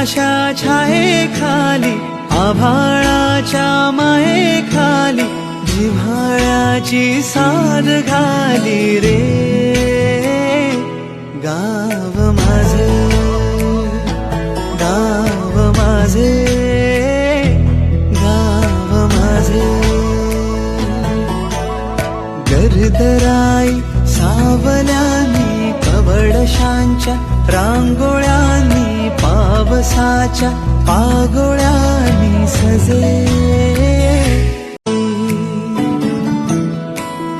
अशा छाये खाली आभाळाच्या माये खाली जिव्हाळ्याची साद घाली रे. गाव माझे गाव माझे गाव माझे. गरदराई सावल्यानी कवडशांच्या रांगोळ्यांनी पावसाच्या पागोळ्यानी सजे.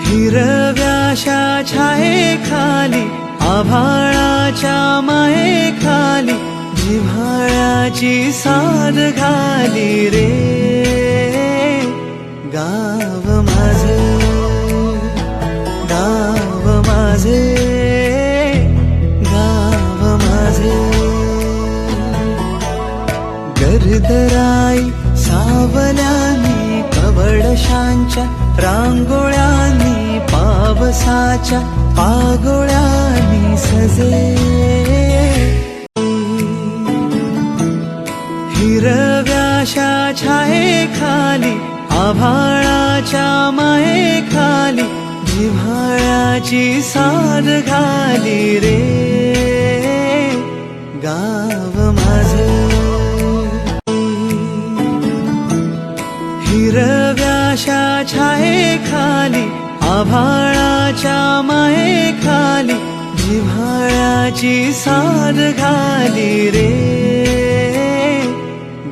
हिरव्याशा छाये खाली आभाळाच्या माये खाली जिव्हाळ्याची साद घाली रे. गाव माझे गाव माझे. दरदराई सावलानी कवडशांच्या रांगोळ्यानी पावसाच्या पागोळ्यांनी सजे. हिरव्याशा छाये खाली आभाळाच्या माये खाली जिव्हाळ्याची साद घाली रे. गाव माझे छाये खाली आभाळाच्या माये खाली जिव्हाळ्याची साद घाली रे.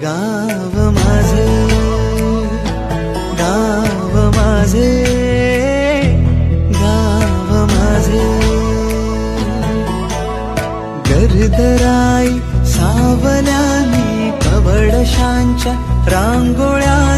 गाव माझे गाव माझे गाव माझे. गरदराई सावल्यानी कवडशांच्या रांगोळ्या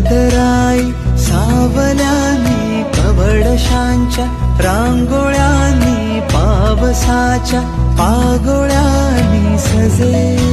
गरदराई सावल्यानी कवडशांच्या रांगोळ्यांनी पावसाच्या पागोळ्यांनी सजे.